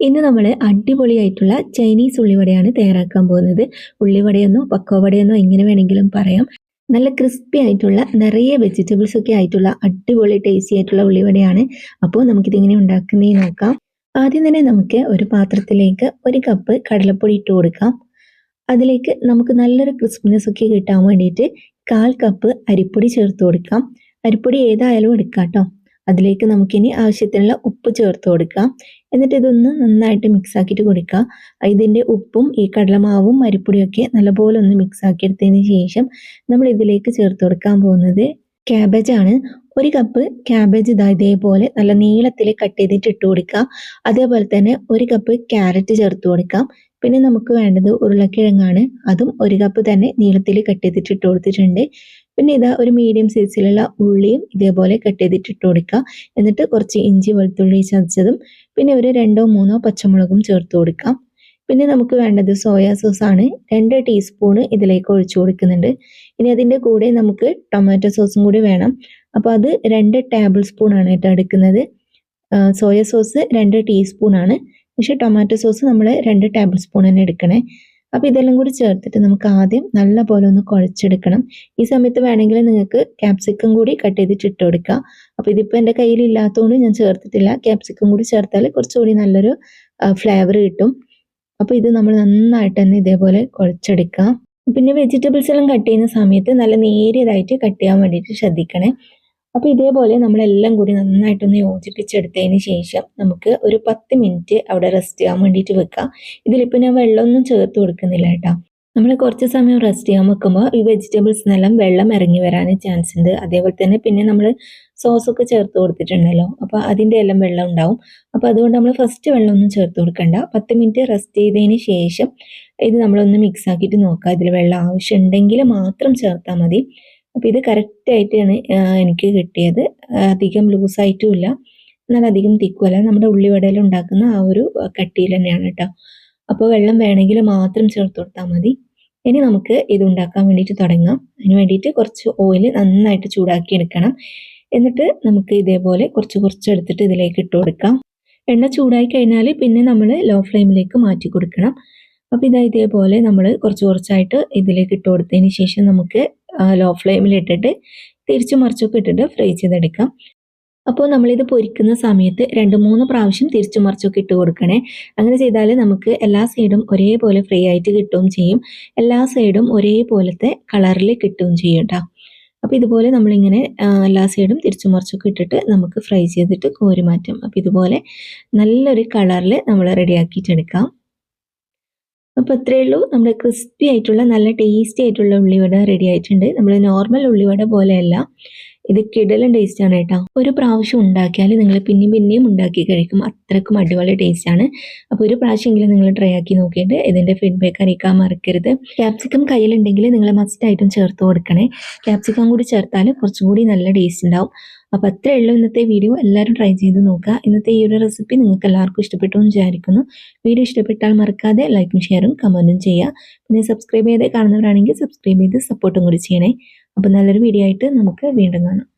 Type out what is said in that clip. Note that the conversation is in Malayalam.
ഇന്ന് നമ്മൾ അടിപൊളിയായിട്ടുള്ള ചൈനീസ് ഉള്ളിവടയാണ് തയ്യാറാക്കാൻ പോകുന്നത്. ഉള്ളിവടയെന്നോ പക്കോവടയെന്നോ എങ്ങനെ വേണമെങ്കിലും പറയാം. നല്ല ക്രിസ്പി ആയിട്ടുള്ള നിറയെ വെജിറ്റബിൾസ് ഒക്കെ ആയിട്ടുള്ള അടിപൊളി ടേസ്റ്റി ആയിട്ടുള്ള ഉള്ളിവടയാണ്. അപ്പോൾ നമുക്കിതിങ്ങനെ ഉണ്ടാക്കുന്നേ നോക്കാം. ആദ്യം തന്നെ നമുക്ക് ഒരു പാത്രത്തിലേക്ക് ഒരു കപ്പ് കടലപ്പൊടി ഇട്ട് കൊടുക്കാം. അതിലേക്ക് നമുക്ക് നല്ലൊരു ക്രിസ്പിനെസ് ഒക്കെ കിട്ടാൻ വേണ്ടിയിട്ട് കാൽ കപ്പ് അരിപ്പൊടി ചേർത്ത് കൊടുക്കാം. അരിപ്പൊടി ഏതായാലും എടുക്കാം കേട്ടോ. അതിലേക്ക് നമുക്കിനി ആവശ്യത്തിനുള്ള ഉപ്പ് ചേർത്ത് കൊടുക്കാം. എന്നിട്ട് ഇതൊന്ന് നന്നായിട്ട് മിക്സ് ആക്കിയിട്ട് കൊടുക്കുക. ഇതിന്റെ ഉപ്പും ഈ കടലമാവും മരിപ്പൊടിയൊക്കെ നല്ലപോലെ ഒന്ന് മിക്സ് ആക്കിയെടുത്തതിന് ശേഷം നമ്മൾ ഇതിലേക്ക് ചേർത്ത് കൊടുക്കാൻ പോകുന്നത് ക്യാബേജ് ആണ്. ഒരു കപ്പ് ക്യാബേജ് ഇതാ ഇതേപോലെ നല്ല നീളത്തിൽ കട്ട് ചെയ്തിട്ട് ഇട്ട് കൊടുക്കുക. അതേപോലെ തന്നെ ഒരു കപ്പ് ക്യാരറ്റ് ചേർത്ത് കൊടുക്കാം. പിന്നെ നമുക്ക് വേണ്ടത് ഉരുളക്കിഴങ്ങാണ്. അതും ഒരു കപ്പ് തന്നെ നീളത്തിൽ കട്ട് ചെയ്തിട്ട് ഇട്ട് കൊടുത്തിട്ടുണ്ട്. പിന്നെ ഇതാ ഒരു മീഡിയം സൈസിലുള്ള ഉള്ളിയും ഇതേപോലെ കട്ട് ചെയ്തിട്ട് ഇട്ട് കൊടുക്കുക. എന്നിട്ട് കുറച്ച് ഇഞ്ചി വെളുത്തുള്ളി ചതച്ചതും പിന്നെ ഒരു രണ്ടോ മൂന്നോ പച്ചമുളകും ചേർത്ത് കൊടുക്കാം പിന്നെ നമുക്ക് വേണ്ടത് സോയാ സോസ് ആണ്. രണ്ട് ടീസ്പൂണ് ഇതിലേക്ക് ഒഴിച്ചു കൊടുക്കുന്നുണ്ട്. ഇനി അതിന്റെ കൂടെ നമുക്ക് ടൊമാറ്റോ സോസും കൂടി വേണം. അപ്പോൾ അത് രണ്ട് ടേബിൾ സ്പൂൺ ആണ് കേട്ടോ എടുക്കുന്നത്. സോയ സോസ് രണ്ട് ടീസ്പൂൺ ആണ്. പക്ഷേ ടൊമാറ്റോ സോസ് നമ്മൾ രണ്ട് ടേബിൾ സ്പൂൺ തന്നെ എടുക്കണേ. അപ്പോൾ ഇതെല്ലാം കൂടി ചേർത്തിട്ട് നമുക്ക് ആദ്യം നല്ല പോലെ ഒന്ന് കുഴച്ചെടുക്കണം. ഈ സമയത്ത് വേണമെങ്കിൽ നിങ്ങൾക്ക് ക്യാപ്സിക്കം കൂടി കട്ട് ചെയ്തിട്ട് ഇട്ട് കൊടുക്കുക അപ്പോൾ ഇതിപ്പോൾ എന്റെ കയ്യിൽ ഇല്ലാത്തതുകൊണ്ട് ഞാൻ ചേർത്തിട്ടില്ല. ക്യാപ്സിക്കം കൂടി ചേർത്താൽ കുറച്ചുകൂടി നല്ലൊരു ഫ്ലേവർ കിട്ടും. അപ്പോൾ ഇത് നമ്മൾ നന്നായിട്ട് തന്നെ ഇതേപോലെ കുഴച്ചെടുക്കാം. പിന്നെ വെജിറ്റബിൾസ് എല്ലാം കട്ട് ചെയ്യുന്ന സമയത്ത് നല്ല നേരിയതായിട്ട് കട്ട് ചെയ്യാൻ വേണ്ടിയിട്ട് ശ്രദ്ധിക്കണേ. അപ്പോൾ ഇതേപോലെ നമ്മളെല്ലാം കൂടി നന്നായിട്ടൊന്ന് യോജിപ്പിച്ചെടുത്തതിന് ശേഷം നമുക്ക് ഒരു പത്ത് മിനിറ്റ് അവിടെ റെസ്റ്റ് ചെയ്യാൻ വേണ്ടിയിട്ട് വെക്കാം. ഇതിലിപ്പോൾ ഞാൻ വെള്ളമൊന്നും ചേർത്ത് കൊടുക്കുന്നില്ല കേട്ടോ. നമ്മൾ കുറച്ച് സമയം റെസ്റ്റ് ചെയ്യാൻ വെക്കുമ്പോൾ ഈ വെജിറ്റബിൾസിനെല്ലാം വെള്ളം ഇറങ്ങി വരാൻ ചാൻസ് ഉണ്ട്. അതേപോലെ തന്നെ പിന്നെ നമ്മൾ സോസൊക്കെ ചേർത്ത് കൊടുത്തിട്ടുണ്ടല്ലോ. അപ്പോൾ അതിന്റെ എല്ലാം വെള്ളം ഉണ്ടാവും. അപ്പോൾ അതുകൊണ്ട് നമ്മൾ ഫസ്റ്റ് വെള്ളമൊന്നും ചേർത്ത് കൊടുക്കണ്ട. പത്ത് മിനിറ്റ് റെസ്റ്റ് ചെയ്തതിന് ശേഷം ഇത് നമ്മളൊന്ന് മിക്സ് ആക്കിയിട്ട് നോക്കുക ഇതിൽ വെള്ളം ആവശ്യമുണ്ടെങ്കിൽ മാത്രം ചേർത്താൽ മതി. അപ്പോൾ ഇത് കറക്റ്റായിട്ടാണ് എനിക്ക് കിട്ടിയത്. അധികം ലൂസായിട്ടുമില്ല എന്നാൽ അധികം തിക്കുമല്ല നമ്മുടെ ഉള്ളിവടയിൽ ഉണ്ടാക്കുന്ന ആ ഒരു കട്ടിയിൽ തന്നെയാണ് കേട്ടോ അപ്പോൾ വെള്ളം വേണമെങ്കിൽ മാത്രം ചേർത്ത് കൊടുത്താൽ മതി. ഇനി നമുക്ക് ഇത് ഉണ്ടാക്കാൻ വേണ്ടിയിട്ട് തുടങ്ങാം. അതിന് വേണ്ടിയിട്ട് കുറച്ച് ഓയിൽ നന്നായിട്ട് ചൂടാക്കി എടുക്കണം. എന്നിട്ട് നമുക്ക് ഇതേപോലെ കുറച്ച് കുറച്ച് എടുത്തിട്ട് ഇതിലേക്ക് ഇട്ട് കൊടുക്കാം. എണ്ണ ചൂടായി കഴിഞ്ഞാൽ പിന്നെ നമ്മൾ ലോ ഫ്ലെയിമിലേക്ക് മാറ്റി കൊടുക്കണം. അപ്പോൾ ഇതാ ഇതേപോലെ നമ്മൾ കുറച്ച് കുറച്ചായിട്ട് ഇതിലേക്ക് ഇട്ട് കൊടുത്തതിന് ശേഷം നമുക്ക് ലോ ഫ്ലെയിമിൽ ഇട്ടിട്ട് തിരിച്ചു മറിച്ചൊക്കെ ഇട്ടിട്ട് ഫ്രൈ ചെയ്തെടുക്കാം. അപ്പോൾ നമ്മളിത് പൊരിക്കുന്ന സമയത്ത് രണ്ട് മൂന്ന് പ്രാവശ്യം തിരിച്ചു മറിച്ചൊക്കെ ഇട്ട് കൊടുക്കണേ. അങ്ങനെ ചെയ്താൽ നമുക്ക് എല്ലാ സൈഡും ഒരേപോലെ ഫ്രൈ ആയിട്ട് കിട്ടുകയും ചെയ്യും. എല്ലാ സൈഡും ഒരേപോലത്തെ കളറിൽ കിട്ടുകയും ചെയ്യും കേട്ടോ അപ്പോൾ ഇതുപോലെ നമ്മളിങ്ങനെ എല്ലാ സൈഡും തിരിച്ചു മറിച്ചൊക്കെ ഇട്ടിട്ട് നമുക്ക് ഫ്രൈ ചെയ്തിട്ട് കോരി മാറ്റാം അപ്പോൾ ഇതുപോലെ നല്ലൊരു കളറിൽ നമ്മൾ റെഡിയാക്കിയിട്ടെടുക്കാം അപ്പോൾ ഇത്രയേ ഉള്ളൂ. നമ്മുടെ ക്രിസ്പി ആയിട്ടുള്ള നല്ല ടേസ്റ്റി ആയിട്ടുള്ള ഉള്ളിവട റെഡി ആയിട്ടുണ്ട്. നമ്മൾ നോർമൽ ഉള്ളിവട പോലെയല്ല. ഇത് കിടലൻ ടേസ്റ്റ് ആണ് കേട്ടോ. ഒരു പ്രാവശ്യം ഉണ്ടാക്കിയാൽ നിങ്ങൾ പിന്നെയും പിന്നെയും ഉണ്ടാക്കി കഴിക്കും. അത്രക്കും അടിപൊളി ടേസ്റ്റ് ആണ്. അപ്പോൾ ഒരു പ്രാവശ്യമെങ്കിലും നിങ്ങൾ ട്രൈ ആക്കി നോക്കിയിട്ട് ഇതിന്റെ ഫീഡ്ബാക്ക് അറിയിക്കാൻ മറക്കരുത്. ക്യാപ്സിക്കം കയ്യിലുണ്ടെങ്കിൽ നിങ്ങൾ മസ്റ്റ് ആയിട്ടും ചേർത്ത് കൊടുക്കണേ. ക്യാപ്സിക്കം കൂടി ചേർത്താൽ കുറച്ചും കൂടി നല്ല ടേസ്റ്റ് ഉണ്ടാവും. അപ്പോൾ അത്രേ ഉള്ളൂ ഇന്നത്തെ വീഡിയോ എല്ലാവരും ട്രൈ ചെയ്ത് നോക്കുക. ഇന്നത്തെ ഈ ഒരു റെസിപ്പി നിങ്ങൾക്ക് എല്ലാവർക്കും ഇഷ്ടപ്പെട്ടു എന്ന് വിചാരിക്കുന്നു. വീഡിയോ ഇഷ്ടപ്പെട്ടാൽ മറക്കാതെ ലൈക്കും ഷെയറും കമന്റും ചെയ്യുക. പിന്നെ സബ്സ്ക്രൈബ് ചെയ്ത് കാണുന്നവരാണെങ്കിൽ സബ്സ്ക്രൈബ് ചെയ്ത് സപ്പോർട്ടും കൂടി ചെയ്യണേ. അപ്പോൾ നല്ലൊരു വീഡിയോ ആയിട്ട് നമുക്ക് വീണ്ടും കാണാം.